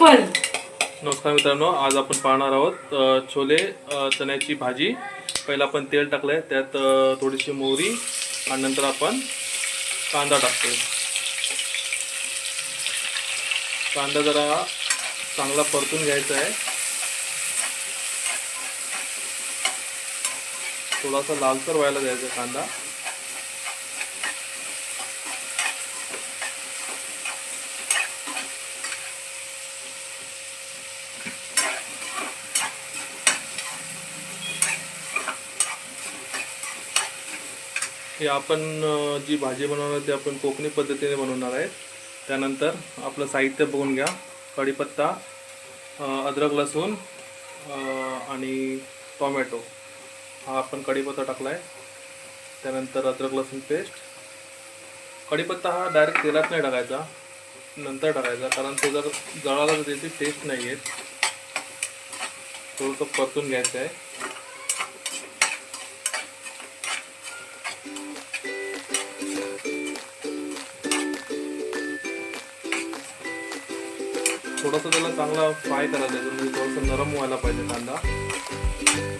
चप्पल नमस्कार मित्रांनो आज आपण पाहणार आहोत छोले चण्याची भाजी. पहिला आपण तेल टाकलंय त्यात थोडीशी मोहरी आणि नंतर आपण कांदा टाकतोय. कांदा जरा चांगला परतून घ्यायचा आहे. थोडासा लालसर व्हायला द्यायचा कांदा. हे आपण जी भाजी बनवणार ती आपण कोकणी पद्धतीने बनवणार आहे. त्यानंतर आपलं साहित्य बघून घ्या. कढीपत्ता अद्रक लसूण आणि टोमॅटो. हा आपण कढीपत्ता टाकला आहे त्यानंतर अद्रक लसूण पेस्ट. कढीपत्ता हा डायरेक्ट तेलात नाही टाकायचा. नंतर टाकायचा कारण तो जर जळाला तर त्याची टेस्ट नाही आहे थोडंसं परतून घ्यायचं आहे. थोडासा त्याला चांगला फ्राय करायला द्यायचं म्हणजे थोडंसं नरम व्हायला पाहिजे कांदा.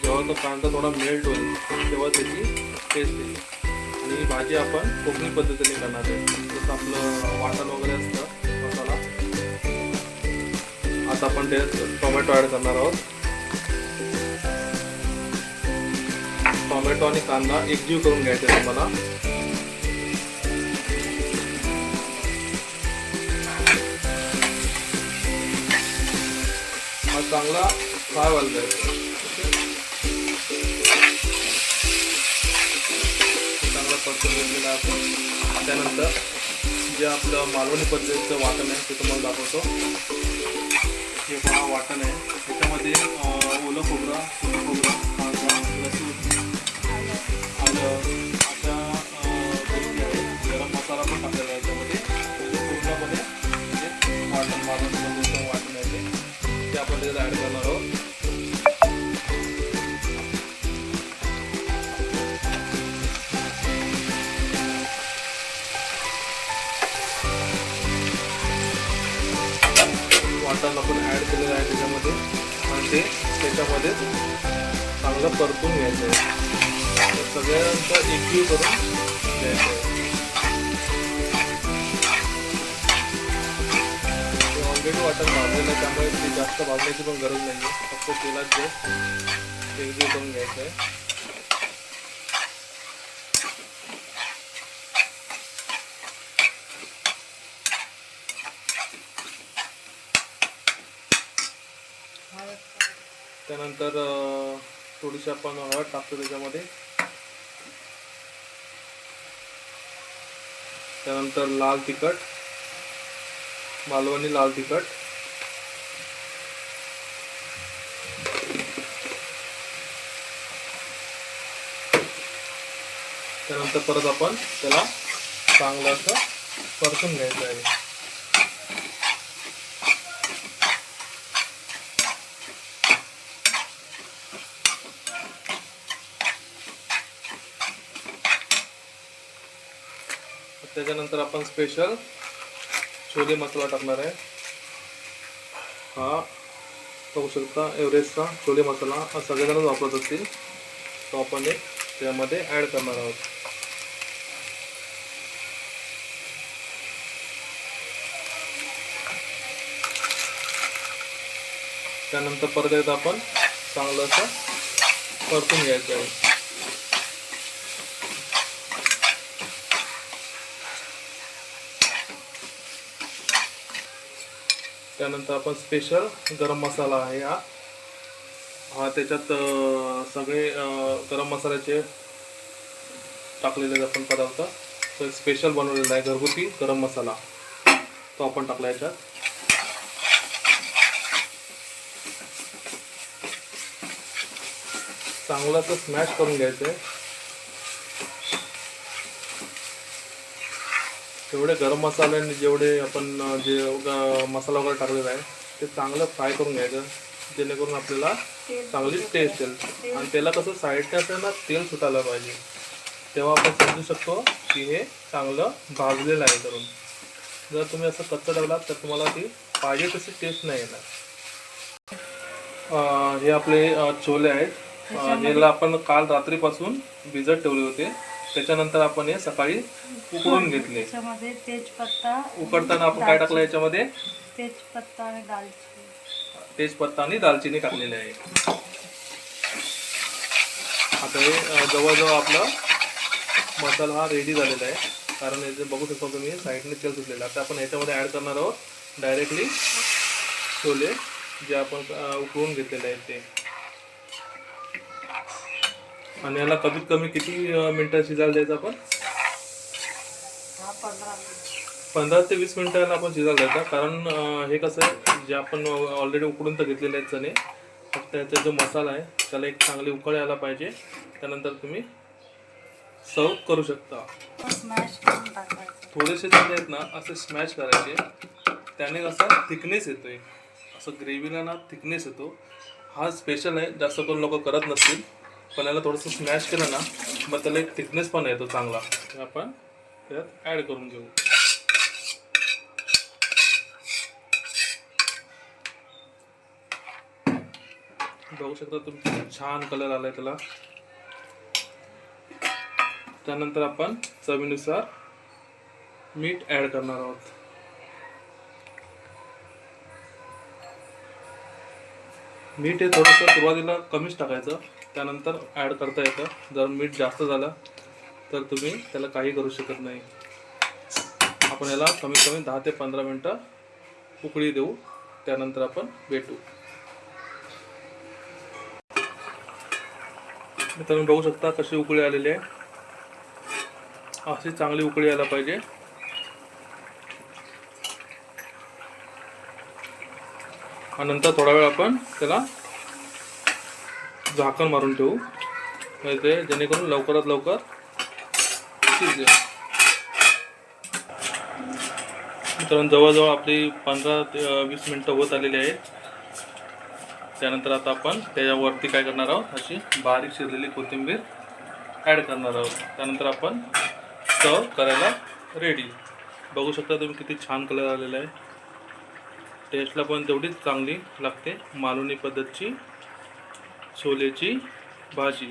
जेव्हा तो कांदा थोडा मेल्ट होईल तेव्हा त्याची टेस्ट येईल. आणि भाजी आपण कोकणी पद्धतीने करणार आहे. जसं आपलं वाटण वगैरे असतं मसाला. आता आपण ते टोमॅटो ॲड करणार आहोत. टोमॅटो आणि कांदा एकजीव करून घ्यायचा आहे तुम्हाला चांगला फ्राय व्हायला जायचा चांगला परतून घेतलेला आहे आपण. त्यानंतर जे आपलं मालवणी पद्धतीचं वाटण आहे ते तुम्हाला दाखवतो. हे पहा वाटण आहे. त्याच्यामध्ये ओलं खोबरं खोबरं मसाला आपण ॲड केलेलं आहे त्याच्यामध्ये. आणि ते त्याच्यामध्ये चांगलं परतून घ्यायचं आहे. तर सगळ्यांचं एकजीव करून घ्यायचं आहे. ते ऑलरेडी वाटण भाजलेलं आहे त्यामुळे ते जास्त भाजण्याची पण गरज नाही आहे फक्त तेलात जे एकजीव करून घ्यायचं आहे. त्यानंतर थोडीशी आपण हळद टाकतो त्याच्यामध्ये. त्यानंतर लाल तिखट मालवणी लाल तिखट. त्यानंतर परत आपण त्याला चांगलं असं परतून घ्यायचं आहे. त्याच्यानंतर आपण स्पेशल छोले मसाला टाकणार आहे. हा बघू शकता एव्हरेस्टचा छोले मसाला हा सगळेजणच वापरत असतील. तो आपण एक त्यामध्ये ॲड करणार आहोत. त्यानंतर परत एकदा आपण चांगलं असं परतून घ्यायचं आहे. त्यानंतर आपण स्पेशल गरम मसाला आहे हा. हा त्याच्यात सगळे गरम मसाल्याचे टाकलेले आपण पदार्थ. तर स्पेशल बनवलेला आहे घरगुती गरम मसाला. तो आपण टाकला याच्यात. चांगलं असं स्मॅश करून घ्यायचं आहे जेवढे गरम मसाले आणि जेवढे आपण जे मसाला वगैरे टाकलेला आहे ते चांगलं फ्राय करून घ्यायचं जेणेकरून आपल्याला चांगली टेस्ट येईल. आणि त्याला कसं साईडने असं ना तेल सुटायला पाहिजे. तेव्हा आपण समजू शकतो की हे चांगलं भाजलेलं आहे करून. जर तुम्ही असं कच्चं ठेवलात तर तुम्हाला ती पाहिजे तशी टेस्ट नाही येणार. हे आपले छोले आहेत. याला आपण काल रात्रीपासून भिजत ठेवले होते. त्याच्यानंतर आपण हे सकाळी उकळून घेतले. त्याच्यामध्ये तेजपत्ता उकडताना आपण काय टाकलं याच्यामध्ये? तेजपत्ता आणि दालचिनी. तेजपत्ता आणि दालचिनी टाकलेले आहे. आता हे जवळजवळ आपला मसाला हा रेडी झालेला आहे. कारण याचे बघू शकतो तुम्ही साईडने तेल सुटलेलं. आता आपण याच्यामध्ये ॲड करणार आहोत डायरेक्टली छोले जे आपण उकळून घेतलेले आहेत ते. आणि याला कमीत कमी किती अं, शिजायला द्यायचं आपण? पंधरा ते वीस मिनिटाला आपण शिजायला द्यायचा कारण हे कसं आहे जे आपण ऑलरेडी उकडून तर घेतलेले आहेत चणे फक्त याचा जो मसाला आहे त्याला एक चांगली उकळ यायला पाहिजे. त्यानंतर तुम्ही सर्व करू शकता. थोडेसे चणे आहेत ना असे स्मॅश करायचे. त्याने कसा थिकनेस येतोय. असं ग्रेव्हीला ना थिकनेस येतो. हा स्पेशल आहे जास्त करून लोक करत नसतील. पण याला थोडंसं स्मॅश केलं ना मग त्याला एक थिकनेस पण येतो चांगला. आपण त्यात ॲड करून घेऊ. बघू शकता तुम्ही छान कलर आलाय त्याला. त्यानंतर आपण चवीनुसार मीठ ॲड करणार आहोत. मीठ हे थोडंसं सुरुवातीला कमीच टाकायचं. त्यानंतर ॲड करता येतं. जर मीठ जास्त झालं तर तुम्ही त्याला काही करू शकत नाही. आपण याला कमीत कमी दहा ते पंधरा मिनटं उकळी देऊ. त्यानंतर आपण भेटू. मित्रांनो बघू शकता कशी उकळी आलेली आहे. अशी चांगली उकळी यायला पाहिजे. आणि नंतर थोडा वेळ आपण त्याला झाकण मारून ठेवू. म्हणजे ते जेणेकरून लवकरात लवकर शिजेल. मित्रांनो जवळजवळ आपली पंधरा ते वीस मिनटं होत आलेली आहेत. त्यानंतर आता आपण त्याच्यावरती काय करणार आहोत? अशी बारीक शिरलेली कोथिंबीर ॲड करणार आहोत. त्यानंतर आपण सर्व करायला रेडी बघू शकता तुम्ही किती छान कलर आलेला आहे. टेस्टला पण तेवढीच चांगली लागते. मालवणी पद्धतची छोलेची भाजी.